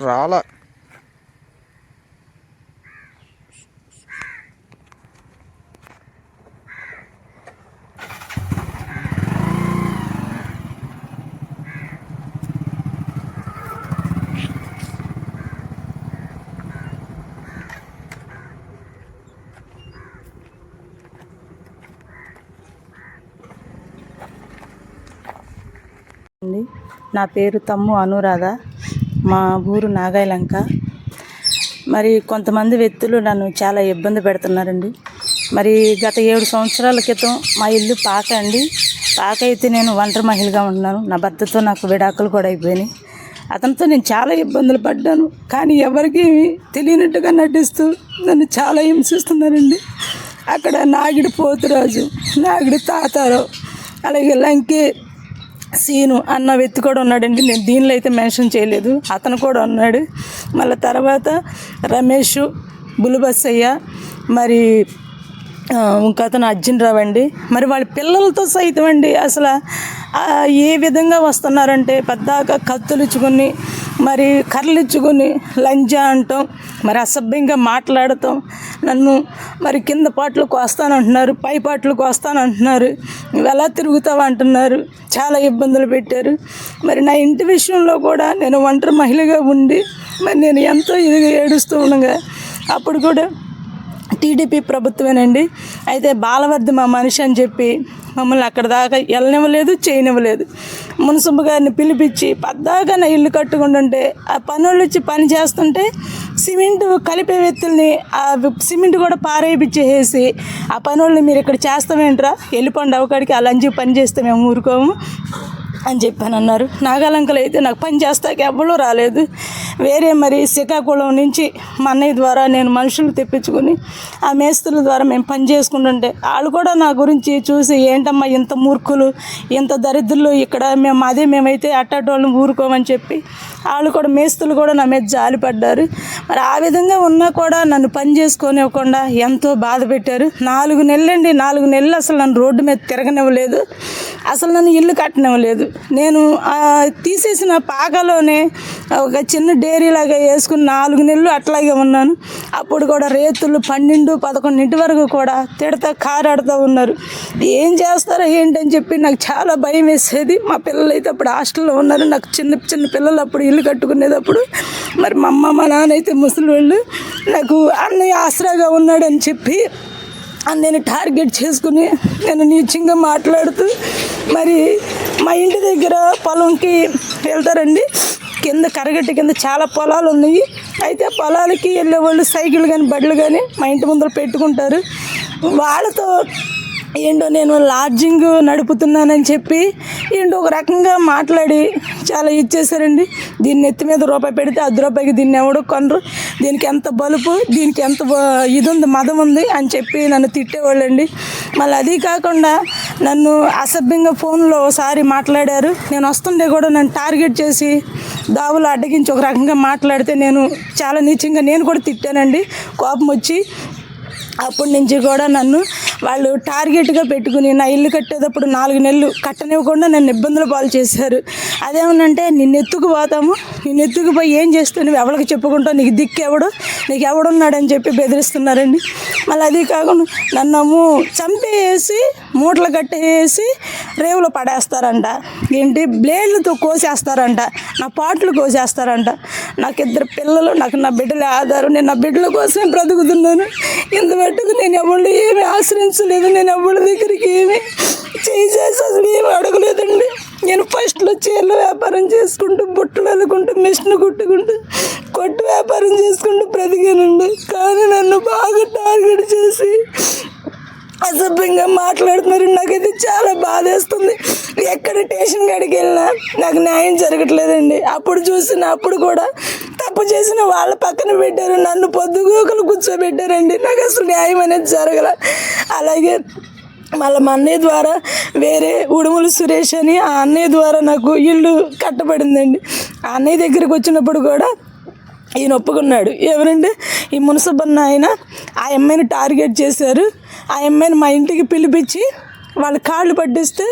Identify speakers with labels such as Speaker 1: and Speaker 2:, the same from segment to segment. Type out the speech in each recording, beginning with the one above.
Speaker 1: రాలా
Speaker 2: అండి నా పేరు తమ్ము అనురాధ. మా ఊరు నాగాయలంక. మరి కొంతమంది వ్యక్తులు నన్ను చాలా ఇబ్బంది పెడుతున్నారండి. మరి గత ఏడు సంవత్సరాల క్రితం మా ఇల్లు పాక అండి. పాక అయితే నేను ఒంటరి మహిళగా ఉన్నాను నా భర్తతో నాకు విడాకులు కూడా అయిపోయినాయి. అతనితో నేను చాలా ఇబ్బందులు పడ్డాను. కానీ ఎవరికి తెలియనట్టుగా నటిస్తూ నన్ను చాలా హింసిస్తున్నారండి. అక్కడ నాగిడి పోతురాజు నాగిడి తాతారావు అలాగే లంకే సీను అన్న వ్యక్తి కూడా ఉన్నాడండి. నేను దీనిలో అయితే మెన్షన్ చేయలేదు. అతను కూడా ఉన్నాడు. మళ్ళీ తర్వాత రమేష్ బులుబස්සయ్య మరి ఇంకా అతను అర్జున్ రావు అండి. మరి వాళ్ళ పిల్లలతో సైతం అండి అసలు ఏ విధంగా వస్తున్నారంటే పెద్దాక కత్తులు ఇచ్చుకొని మరి కర్రలు ఇచ్చుకొని లంజా అంటాం మరి అసభ్యంగా మాట్లాడటం నన్ను మరి కింద పాటలకు వస్తానంటున్నారు పై పాటలకు వస్తానంటున్నారు. నువ్వు ఎలా తిరుగుతావు అంటున్నారు. చాలా ఇబ్బందులు పెట్టారు. మరి నా ఇంటి విషయంలో కూడా నేను ఒంటరి మహిళగా ఉండి మరి నేను ఎంతో ఇదిగా ఏడుస్తూ ఉండగా అప్పుడు కూడా టీడీపీ ప్రభుత్వమేనండి. అయితే బాలవర్ధి మా మనిషి అని చెప్పి మమ్మల్ని అక్కడ దాకా వెళ్ళనివ్వలేదు చేయనివ్వలేదు. మున్సిపల్ గారిని పిలిపించి పద్దాగా నా ఇల్లు కట్టుకుంటుంటే ఆ పనులు వచ్చి పని చేస్తుంటే సిమెంట్ కలిపే వ్యక్తుల్ని ఆ సిమెంట్ కూడా పారేపించేసి ఆ పనుల్ని మీరు ఇక్కడ చేస్తామేంట్రా వెళ్ళిపోండి అవకాడికి ఆ లంచి పని చేస్తే మేము ఊరుకోము. అని చెప్పాను అన్నారు నాగాలంకలు అయితే నాకు పని చేస్తాక ఎవ్వరూ రాలేదు. వేరే మరి శ్రీకాకుళం నుంచి మా అన్నయ్య ద్వారా నేను మనుషులు తెప్పించుకొని ఆ మేస్త్రుల ద్వారా మేము పని చేసుకుంటుంటే వాళ్ళు కూడా నా గురించి చూసి ఏంటమ్మా ఇంత మూర్ఖులు ఇంత దరిద్రులు ఇక్కడ? మేము అదే మేమైతే అట్టాటోళ్ళని ఊరుకోమని చెప్పి వాళ్ళు కూడా మేస్తులు కూడా నా మీద జాలిపడ్డారు మరి ఆ విధంగా ఉన్నా కూడా నన్ను పని చేసుకోనివ్వకుండా ఎంతో బాధ పెట్టారు. నాలుగు నెలలండి నాలుగు నెలలు అసలు నన్ను రోడ్డు మీద తిరగనివ్వలేదు. అసలు నన్ను ఇల్లు కట్టనివ్వలేదు. నేను తీసేసిన పాకలోనే ఒక చిన్న డైరీ లాగా వేసుకుని నాలుగు నెలలు అట్లాగే ఉన్నాను. అప్పుడు కూడా రేతులు పన్నెండు పదకొండింటి వరకు కూడా తిడతా కారాడుతూ ఉన్నారు. ఏం చేస్తారో ఏంటని చెప్పి నాకు చాలా భయం వేసేది. మా పిల్లలు అయితే అప్పుడు హాస్టల్లో ఉన్నారు. నాకు చిన్న చిన్న పిల్లలు అప్పుడు ఇల్లు కట్టుకునేటప్పుడు మరి మా అమ్మ మా నాన్న అయితే ముసలి వాళ్ళు నాకు అన్నయ్య ఆసరాగా ఉన్నాడని చెప్పి నేను టార్గెట్ చేసుకుని నేను నీచంగా మాట్లాడుతూ మరి మా ఇంటి దగ్గర పొలంకి వెళ్తారండి. కింద కరగట్టి కింద చాలా పొలాలు ఉన్నాయి. అయితే ఆ పొలాలకి వెళ్ళేవాళ్ళు సైకిల్ కానీ బళ్ళు కానీ మా ఇంటి ముందర పెట్టుకుంటారు. వాళ్ళతో ఏంటో నేను లాడ్జింగ్ నడుపుతున్నానని చెప్పి ఏంటో ఒక రకంగా మాట్లాడి చాలా ఇచ్చేసారండి దీన్ని ఎత్తి మీద రూపాయి పెడితే అర్ధ రూపాయికి దీన్ని ఎవడో కొనరు. దీనికి ఎంత బలుపు దీనికి ఎంత ఇది ఉంది మదం ఉంది అని చెప్పి నన్ను తిట్టేవాళ్ళండి. మళ్ళీ అది కాకుండా నన్ను అసభ్యంగా ఫోన్లో ఒకసారి మాట్లాడారు. నేను వస్తుండే కూడా నన్ను టార్గెట్ చేసి దావులు అడ్డగించి ఒక రకంగా మాట్లాడితే నేను చాలా నీచంగా నేను కూడా తిట్టానండి. కోపం వచ్చి అప్పటి నుంచి కూడా నన్ను వాళ్ళు టార్గెట్గా పెట్టుకుని నా ఇల్లు కట్టేటప్పుడు నాలుగు నెలలు కట్టనివ్వకుండా నన్ను ఇబ్బందుల పాలు చేశారు. అదేమనంటే నిన్ను ఎత్తుకుపోతాము నిన్ను ఎత్తుకుపోయి ఏం చేస్తావు? నువ్వు ఎవరికి చెప్పుకుంటావు? నీకు దిక్కు ఎవడు? నీకు ఎవడున్నాడని చెప్పి బెదిరిస్తున్నారండి. మళ్ళీ అది కాకుండా నన్ను చంపేసి మూటలు కట్టేసి రేవులో పడేస్తారంట. ఏంటి? బ్లేడ్లతో కోసేస్తారంట. నా పాటలు కోసేస్తారంట. నాకు ఇద్దరు పిల్లలు నాకు నా బిడ్డలే ఆధారం నేను నా బిడ్డల కోసమే బ్రతుకుతున్నాను. ఇంతవరకు నేను ఎవరు ఏమీ ఆశ్రయించలేదు. నేను ఎవరి దగ్గరికి ఏమీ చేసేసి అసలు ఏమి అడగలేదండి. నేను ఫస్ట్లో చీరల వ్యాపారం చేసుకుంటూ బుట్టలు అల్లుకుంటూ మిషన్ కుట్టుకుంటూ కొట్టు వ్యాపారం చేసుకుంటూ బ్రతికానండి. కానీ నన్ను బాగా టార్గెట్ చేసి అసభ్యంగా మాట్లాడుతున్నారు. నాకైతే చాలా బాధేస్తుంది. ఎక్కడ స్టేషన్ కాడికి వెళ్ళినా నాకు న్యాయం జరగట్లేదండి. అప్పుడు చూసిన అప్పుడు కూడా తప్పు చేసిన వాళ్ళ పక్కన పెట్టారు. నన్ను పొద్దుగోకలు కూర్చోబెట్టారండి. నాకు అసలు న్యాయం అనేది జరగల. అలాగే మళ్ళీ మా అన్నయ్య ద్వారా వేరే ఉడుములు సురేష్ అని ఆ అన్నయ్య ద్వారా నాకు ఇల్లు కట్టబడిందండి. ఆ అన్నయ్య దగ్గరికి వచ్చినప్పుడు కూడా ఈయన ఒప్పుకున్నాడు. ఎవరంటే ఈ మునసబన్న ఆయన. ఆ అమ్మాయిని టార్గెట్ చేశారు. ఆ అమ్మాయిని మా ఇంటికి పిలిపించి వాళ్ళ కాళ్ళు పట్టిస్తే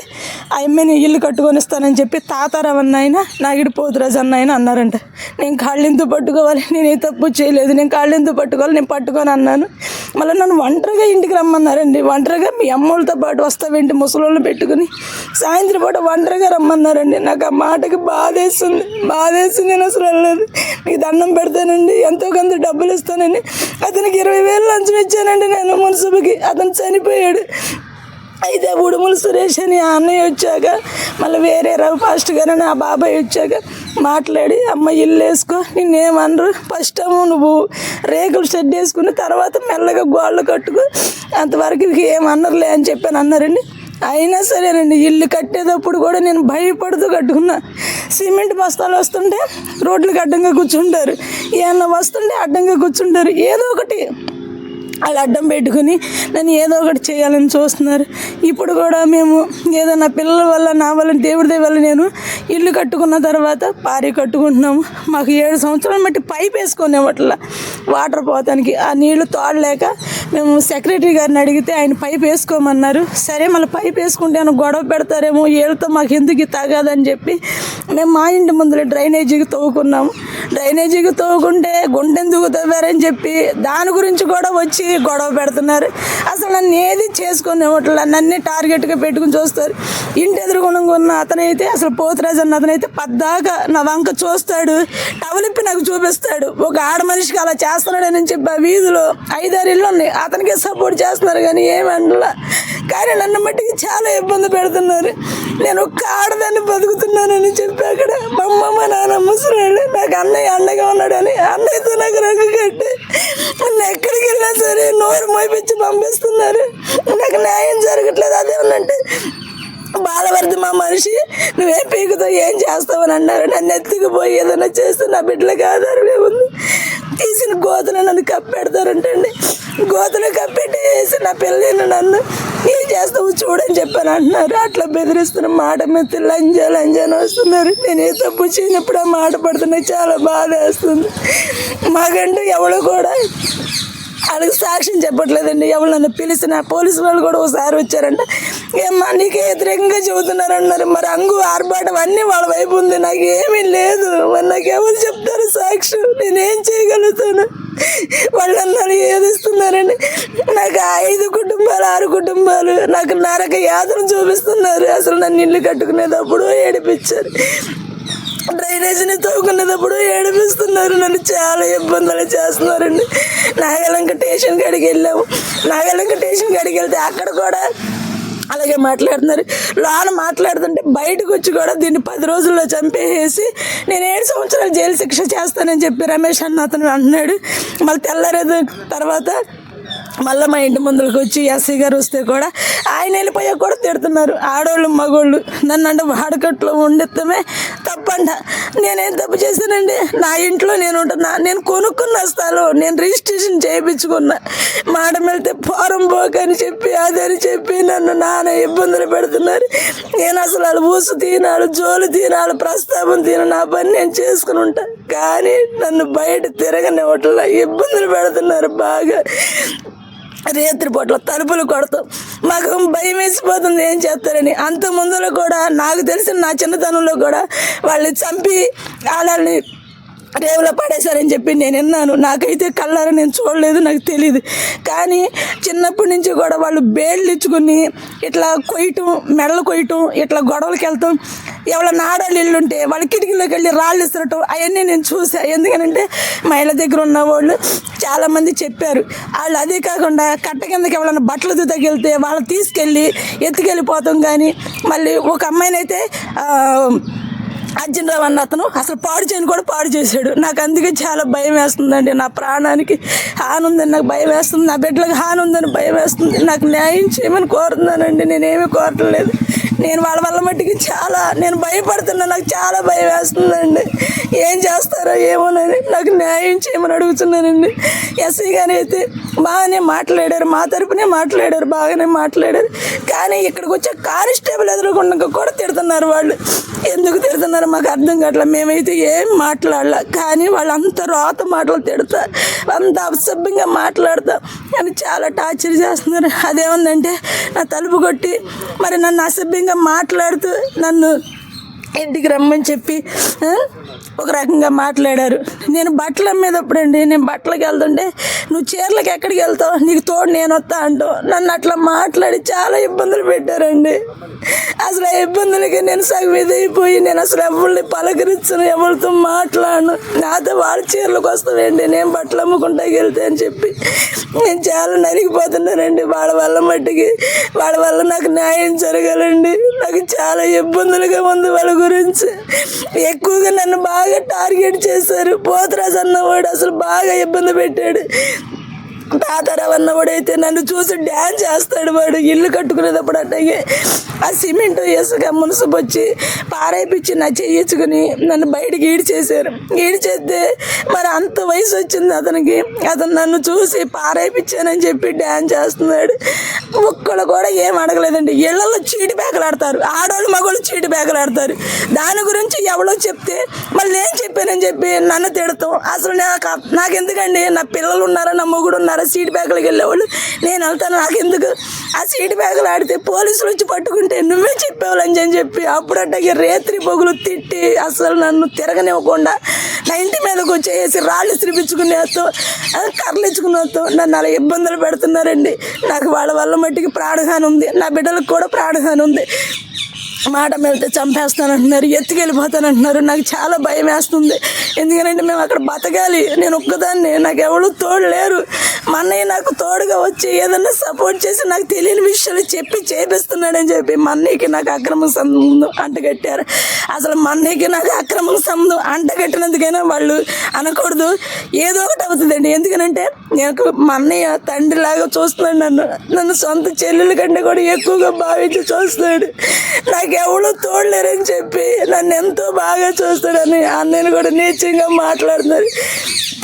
Speaker 2: ఆ అమ్మాయిని ఇల్లు కట్టుకొని ఇస్తానని చెప్పి తాతారావు అన్న ఆయన నాగిడి పోతురాజు అన్న ఆయన అన్నారంట. నేను కాళ్ళు ఎందుకు పట్టుకోవాలి? నేను ఏ తప్పు చేయలేదు. నేను కాళ్ళు ఎందుకు పట్టుకోవాలి? నేను పట్టుకొని అన్నాను. మళ్ళీ నన్ను ఒంటరిగా ఇంటికి రమ్మన్నారండి. ఒంటరిగా మీ అమ్మోళ్ళతో పాటు వస్తావేంటి? ముసలోళ్ళు పెట్టుకుని సాయంత్రం పూట ఒంటరిగా రమ్మన్నారండి. నాకు ఆ మాటకి బాధేస్తుంది బాధేస్తుంది నేను అసలు వెళ్ళలేదు. నీకు దండం పెడతానండి. ఎంతో కొంత డబ్బులు ఇస్తానండి. అతనికి ఇరవై వేలు లంచం ఇచ్చానండి నేను మున్సిపల్కి. అతను చనిపోయాడు. అయితే ఉడుములు సురేష్ అని ఆ అన్నయ్య వచ్చాక మళ్ళీ వేరే రవి ఫాస్ట్ గారు అని ఆ బాబాయ్ వచ్చాక మాట్లాడి అమ్మ ఇల్లు వేసుకో నిన్నేమనరు? ఫస్ట్ ఏమో నువ్వు రేకులు షెడ్ వేసుకుని తర్వాత మెల్లగా గోళ్ళు కట్టుకో అంతవరకు ఏమన్నరులే అని చెప్పాను అన్నారండి. అయినా సరేనండి ఇల్లు కట్టేటప్పుడు కూడా నేను భయపడుతూ కట్టుకున్నా. సిమెంట్ బస్తాలు వస్తుంటే రోడ్లకు అడ్డంగా కూర్చుంటారు ఏమన్నా వస్తుంటే అడ్డంగా కూర్చుంటారు ఏదో ఒకటి. వాళ్ళు అడ్డం పెట్టుకుని నన్ను ఏదో ఒకటి చేయాలని చూస్తున్నారు. ఇప్పుడు కూడా మేము ఏదో నా పిల్లల వల్ల నా వల్ల దేవుడి వల్ల నేను ఇల్లు కట్టుకున్న తర్వాత పారి కట్టుకుంటున్నాము. మాకు ఏడు సంవత్సరాలు బట్టి పైప్ వేసుకునేవట్ల వాటర్ పోతానికి ఆ నీళ్ళు తోడలేక మేము సెక్రటరీ గారిని అడిగితే ఆయన పైప్ వేసుకోమన్నారు. సరే మళ్ళీ పైప్ వేసుకుంటే ఆయన గొడవ పెడతారేమో ఏళ్ళతో మాకు ఎందుకు తగదని చెప్పి మేము మా ఇంటి ముందులో డ్రైనేజీకి తవ్వుకున్నాము డ్రైనేజీకి తవ్వుకుంటే గుండెందుకు తవ్వారని చెప్పి దాని గురించి కూడా వచ్చి గొడవ పెడుతున్నారు. అసలు నన్ను ఏది చేసుకుని ఇవ్వట్ల నన్నే టార్గెట్గా పెట్టుకుని చూస్తారు. ఇంటి ఎదురుగుణంగా ఉన్న అతనైతే అసలు పోతురాజు అన్న అతనైతే పద్దాకా నా వంక చూస్తాడు. టవలిప్పి నాకు చూపిస్తాడు. ఒక ఆడ మనిషికి అలా చేస్తున్నాడని చెప్పి ఆ వీధిలో ఐదారు ఇళ్ళు ఉన్నాయి. అతనికి సపోర్ట్ చేస్తున్నారు కానీ ఏమనలా కానీ నన్ను మట్టికి చాలా ఇబ్బంది పెడుతున్నారు. నేను ఒక్క ఆడదాన్ని బతుకుతున్నానని చెప్పి అక్కడ మా అమ్మ మా నాన్న ముసరాడు నాకు అన్నయ్య అండగా ఉన్నాడని అన్నయ్యతో నాకు రంగు కట్టి నన్ను ఎక్కడికి వెళ్ళినా సరే నోరు మోపించి పంపిస్తున్నారు. నాకు న్యాయం జరగట్లేదు. అదే ఉన్నట్టు బాలవర్ది మా మనిషి నువ్వేం పీకుతావు ఏం చేస్తావని అన్నారు. నన్ను ఎత్తుకుపోయి ఏదైనా చేస్తే నా బిడ్డలకు ఆధారమే ఉంది. తీసిన గోతలు నన్ను కప్పెడతారంటండి. గోతులు కప్పెట్టి చేసి నా పిల్లని నన్ను ఏం చేస్తావు చూడని చెప్పాను అంటున్నారు. అట్లా బెదిరిస్తున్న మాట మీద లంజ లంజ అని వస్తున్నారు. నేను ఏ తప్పు చేయనప్పుడు ఆ మాట పడుతున్నాయి చాలా బాధ వేస్తుంది. మాకంటూ ఎవడో కూడా వాళ్ళకి సాక్ష్యం చెప్పట్లేదండి. ఎవరు నన్ను పిలిచిన పోలీసు వాళ్ళు కూడా ఒకసారి వచ్చారంట. ఏమ్మా నీకే వ్యతిరేకంగా చెబుతున్నారు అన్నారు. మరి అంగు ఆర్భాటం అన్నీ వాళ్ళ వైపు ఉంది. నాకు ఏమీ లేదు. మరి నాకు ఎవరు చెప్తారు సాక్ష్యం? నేనేం చేయగలుగుతాను? వాళ్ళు అన్నారు ఏదిస్తున్నారండి నాకు ఐదు కుటుంబాలు ఆరు కుటుంబాలు నాకు నరక యాతన చూపిస్తున్నారు. అసలు నన్ను ఇల్లు కట్టుకునేటప్పుడు ఏడిపించారు. డ్రైనేజీని తవ్వుకునేటప్పుడు ఏడిపిస్తున్నారు. నన్ను చాలా ఇబ్బందులు చేస్తున్నారండి. నాగలంక స్టేషన్ కాడికి వెళ్ళాము. నాగలంక స్టేషన్ కాడికి వెళ్తే అక్కడ కూడా అలాగే మాట్లాడుతున్నారు. లోన మాట్లాడుతుంటే బయటకు వచ్చి కూడా దీన్ని పది రోజుల్లో చంపేసి నేను ఏడు సంవత్సరాలు జైలు శిక్ష చేస్తానని చెప్పి రమేష్ అన్న అతను అంటున్నాడు మళ్ళీ తెల్లారేది తర్వాత మళ్ళీ మా ఇంటి ముందులకు వచ్చి ఎస్సీ గారు వస్తే కూడా ఆయన వెళ్ళిపోయా కూడా తిడుతున్నారు. ఆడవాళ్ళు మగోళ్ళు నన్ను అంటే వాడకట్లో ఉండితమే తప్పంట. నేనేం తప్పు చేశానండి? నా ఇంట్లో నేను ఉంటున్నా. నేను కొనుక్కున్న స్థలం నేను రిజిస్ట్రేషన్ చేయించుకున్నా. మాట వెళ్తే ఫారం పోక అని చెప్పి అదని చెప్పి నన్ను నాన్న ఇబ్బందులు పెడుతున్నారు. నేను అసలు వాళ్ళు ఊసు తినాలి జోలు తినాలి ప్రస్తాపం తిన నా పని నేను చేసుకుని ఉంటా. కానీ నన్ను బయట తిరగనివ్వట్లా ఇబ్బందులు పెడుతున్నారు బాగా. రాత్రిపూట్ల తలుపులు కొడతాం. మాకు భయం వేసిపోతుంది ఏం చేస్తారని. అంత ముందులో కూడా నాకు తెలిసిన నా చిన్నతనంలో కూడా వాళ్ళని చంపి వాళ్ళని రేవులో పడేశారని చెప్పి నేను విన్నాను. నాకైతే కళ్ళారా నేను చూడలేదు నాకు తెలియదు కానీ చిన్నప్పటి నుంచి కూడా వాళ్ళు బేళ్ళు ఇచ్చుకుని ఇట్లా కొయ్యటం మెడలు కొయ్యటం ఇట్లా గొడవలకి వెళ్తాం. ఎవరైనా ఆడవాళ్ళు ఇల్లు ఉంటే వాళ్ళ కిటికీలోకి వెళ్ళి రాళ్ళు ఇస్తరటం అవన్నీ నేను చూసా ఎందుకనంటే మా ఇళ్ళ దగ్గర ఉన్న వాళ్ళు చాలామంది చెప్పారు. వాళ్ళు అదే కాకుండా కట్ట కిందకి ఎవరైనా బట్టలు తగిలితే వాళ్ళు తీసుకెళ్ళి ఎత్తుకెళ్ళిపోతాం కానీ మళ్ళీ ఒక అమ్మాయినైతే అర్జున్ రావు అన్న అతను అసలు పాడు చేయని కూడా పాడు చేశాడు. నాకు అందుకే చాలా భయం వేస్తుందండి. నా ప్రాణానికి హాని ఉందని నాకు భయం వేస్తుంది. నా బిడ్డలకు హాని ఉందని భయం వేస్తుంది. నాకు న్యాయం చేయమని కోరుతున్నానండి. నేనేమీ కోరట్లేదు. నేను వాళ్ళ వల్ల మట్టికి చాలా నేను భయపడుతున్నా. నాకు చాలా భయం వేస్తుందండి. ఏం చేస్తారో ఏమోనని నాకు న్యాయం చేయమని అడుగుతున్నానండి. ఎస్సీ గారు అయితే బాగానే మాట్లాడారు. మా తరపునే మాట్లాడారు. బాగానే మాట్లాడారు. కానీ ఇక్కడికి వచ్చే కానిస్టేబుల్ ఎదురుకుండా కూడా తిడుతున్నారు వాళ్ళు. ఎందుకు తిడుతున్నారు? మాకు అర్థం కావట్లే. మేమైతే ఏం మాట్లాడలే. కానీ వాళ్ళంత రోత మాటలు తిడతారు అంత అసభ్యంగా మాట్లాడతా. అని చాలా టార్చర్ చేస్తున్నారు. అదేముందంటే నా తలుపు కొట్టి మరి నన్ను అసభ్యంగా మాట్లాడుతూ నన్ను ఇంటికి రమ్మని చెప్పి ఒక రకంగా మాట్లాడారు. నేను బట్టలు అమ్మేటప్పుడు అండి నేను బట్టలకు వెళ్తుంటే నువ్వు చీరలకు ఎక్కడికి వెళ్తావు? నీకు తోడు నేను వస్తా అంటావు నన్ను అట్లా మాట్లాడి చాలా ఇబ్బందులు పెట్టారండి. అసలు ఆ ఇబ్బందులకి నేను సగమిదైపోయి నేను అసలు ఎవరిని పలకరించను ఎవరితో మాట్లాడను. నాతో వాళ్ళ చీరలకు వస్తానండి నేను బట్టలు అమ్ముకుంటా వెళ్తే అని చెప్పి నేను చాలా నరిగిపోతున్నానండి వాళ్ళ వల్ల మట్టికి. వాళ్ళ వల్ల నాకు న్యాయం జరగాలండి. నాకు చాలా ఇబ్బందులుగా ఉంది వాళ్ళ గురించి ఎక్కువగా నన్ను బాగా టార్గెట్ చేశారు. పోతరాజు అన్నవాడు అసలు బాగా ఇబ్బంది పెట్టాడు. తాతారావు అన్నవాడు అయితే నన్ను చూసి డ్యాన్స్ చేస్తాడు వాడు. ఇల్లు కట్టుకునేటప్పుడు అట్టగే ఆ సిమెంట్ ఇసుక మున్సిపు వచ్చి పారైపిచ్చి నా చేయించుకుని నన్ను బయటికి ఈడ్చేశారు. ఈడ్చేస్తే మరి అంత వయసు వచ్చింది అతనికి. అతను నన్ను చూసి పారైపిచ్చానని చెప్పి డ్యాన్స్ చేస్తున్నాడు. ఒక్కడు కూడా ఏం అడగలేదండి. ఇళ్ళలో చీటి పేకలాడతారు. ఆడవాళ్ళు మగవాళ్ళు చీటి పేకలాడతారు. దాని గురించి ఎవడో చెప్తే మళ్ళీ నేను చెప్పానని చెప్పి నన్ను తిడతాం. అసలు నాకు నాకు ఎందుకండి నా పిల్లలు ఉన్నారా? నా మొగుడు ఉన్నారా? సీట్ బ్యాగులకు వెళ్ళేవాళ్ళు. నేను వెళ్తాను నాకు ఎందుకు ఆ సీట్ బ్యాగులు ఆడితే పోలీసులు వచ్చి పట్టుకుంటే నువ్వే చెప్పేవాళ్ళని అని చెప్పి అప్పుడు రేత్రి పొగులు తిట్టి అసలు నన్ను తిరగనివ్వకుండా నా ఇంటి మీదకి వచ్చేసి రాళ్ళు శ్రీపించుకునేతో కర్రలు నన్ను అలా ఇబ్బందులు పెడుతున్నారండి. నాకు వాళ్ళ వల్ల మట్టికి ప్రాణహాని ఉంది. నా బిడ్డలకు కూడా ప్రాణహాని ఉంది. మాట వెళ్తే చంపేస్తానంటున్నారు ఎత్తుకెళ్ళిపోతానంటున్నారు. నాకు చాలా భయం వేస్తుంది. ఎందుకంటే మేము అక్కడ బతకాలి. నేను ఒక్కదాన్ని. నాకు ఎవరు తోడు లేరు. మా అన్నయ్య నాకు తోడుగా వచ్చి ఏదన్నా సపోర్ట్ చేసి నాకు తెలియని విషయాలు చెప్పి చేపిస్తున్నాడని చెప్పి మా అన్నయ్యకి నాకు అక్రమ సంబంధం అంటగట్టారు. అసలు మా అన్నయ్యకి నాకు అక్రమ సంబంధం అంటగట్టినందుకైనా వాళ్ళు అనకూడదు. ఏదో ఒకటి అవుతుందండి. ఎందుకనంటే నాకు మా అన్నయ్య తండ్రిలాగా చూస్తున్నాడు నన్ను. నన్ను సొంత చెల్లెల కంటే కూడా ఎక్కువగా భావించి చూస్తున్నాడు. నాకు ఎవడో తోడలేరని చెప్పి నన్ను ఎంతో బాగా చూస్తాడని అన్నయ్యను కూడా నీచంగా మాట్లాడుతున్నారు.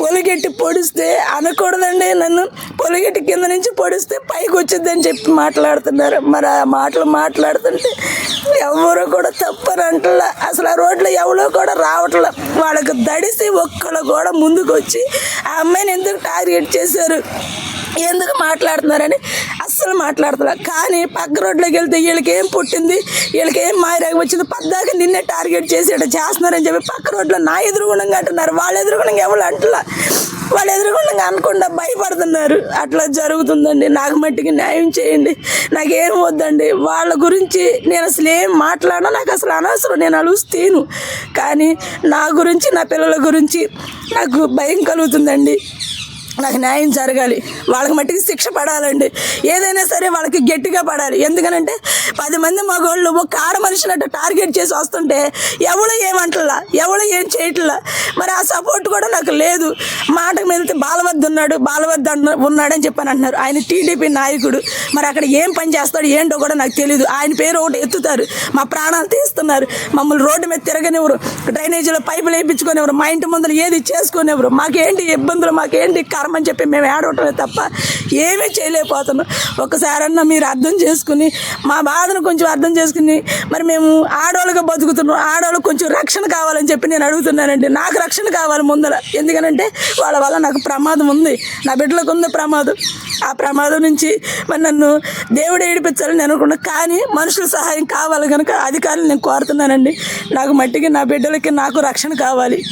Speaker 2: పొలిగెట్టి పొడిస్తే అనకూడదండి. నన్ను పొలిగెట్టి కింద నుంచి పొడిస్తే పైకి వచ్చిందని చెప్పి మాట్లాడుతున్నారు. మరి ఆ మాటలు మాట్లాడుతుంటే ఎవరు కూడా తప్పని అంటలా. అసలు ఆ రోడ్లో ఎవరో కూడా రావట్లే. వాళ్ళకి దడిసి ఒక్కళ్ళు కూడా ముందుకు వచ్చి ఆ అమ్మాయిని ఎందుకు టార్గెట్ చేశారు? ఎందుకు మాట్లాడుతున్నారని అస్సలు మాట్లాడుతున్నారు కానీ పక్క రోడ్లోకి వెళ్తే వీళ్ళకి ఏం పుట్టింది? వీళ్ళకి ఏం మాయరాగం వచ్చింది? పద్దాక నిన్నే టార్గెట్ చేసి ఇట్లా చేస్తున్నారని చెప్పి పక్క రోడ్లో నా ఎదురుగుణంగా అంటున్నారు. వాళ్ళ ఎదురుగుణంగా ఎవరు అంటలా? వాళ్ళు ఎదురుకుండా అనకుండా భయపడుతున్నారు. అట్లా జరుగుతుందండి. నాకు మట్టికి న్యాయం చేయండి. నాకేం వద్దండి. వాళ్ళ గురించి నేను అసలు ఏం మాట్లాడినా నాకు అసలు అనవసరం. నేను అలుస్తీను కానీ నా గురించి నా పిల్లల గురించి నాకు భయం కలుగుతుందండి. నాకు న్యాయం జరగాలి. వాళ్ళకి మట్టికి శిక్ష పడాలండి. ఏదైనా సరే వాళ్ళకి గట్టిగా పడాలి. ఎందుకనంటే పది మంది మగవాళ్ళు ఒక ఆడ మనిషినట్టు టార్గెట్ చేసి వస్తుంటే ఎవడు ఏమంటలా? ఎవడు ఏం చేయట్లా? మరి ఆ సపోర్ట్ కూడా నాకు లేదు. మాటకు మీద బాలవద్ద ఉన్నాడు బాలవద్ద అన్న ఉన్నాడని చెప్పని అంటున్నారు. ఆయన టీడీపీ నాయకుడు. మరి అక్కడ ఏం పని చేస్తాడు ఏంటో కూడా నాకు తెలియదు ఆయన పేరు ఒకటి ఎత్తుతారు. మా ప్రాణాలు తీస్తున్నారు. మమ్మల్ని రోడ్డు మీద తిరగనివ్వరు. డ్రైనేజీలో పైపులు వేయించుకునేవారు మా ఇంటి ముందర ఏది చేసుకునేవారు మాకేంటి ఇబ్బందులు మాకేంటి కర్మ అని చెప్పి మేము ఏడవటమే తప్ప ఏమీ చేయలేకపోతున్నాం. ఒకసారన్నా మీరు అర్థం చేసుకుని మా బాధను కొంచెం అర్థం చేసుకుని మరి మేము ఆడవాళ్ళుగా బతుకుతున్నాం. ఆడవాళ్ళకి కొంచెం రక్షణ కావాలని చెప్పి నేను అడుగుతున్నానండి. నాకు రక్షణ కావాలి ముందర. ఎందుకనంటే వాళ్ళ వల్ల నాకు ప్రమాదం ఉంది. నా బిడ్డలకు ఉంది ప్రమాదం. ఆ ప్రమాదం నుంచి మరి నన్ను దేవుడు ఏడిపించాలని నేను అనుకున్నా. కానీ మనుషుల సహాయం కావాలి కనుక అధికారులు నేను కోరుతున్నానండి. నాకు మట్టికి నా బిడ్డలకి నాకు రక్షణ కావాలి.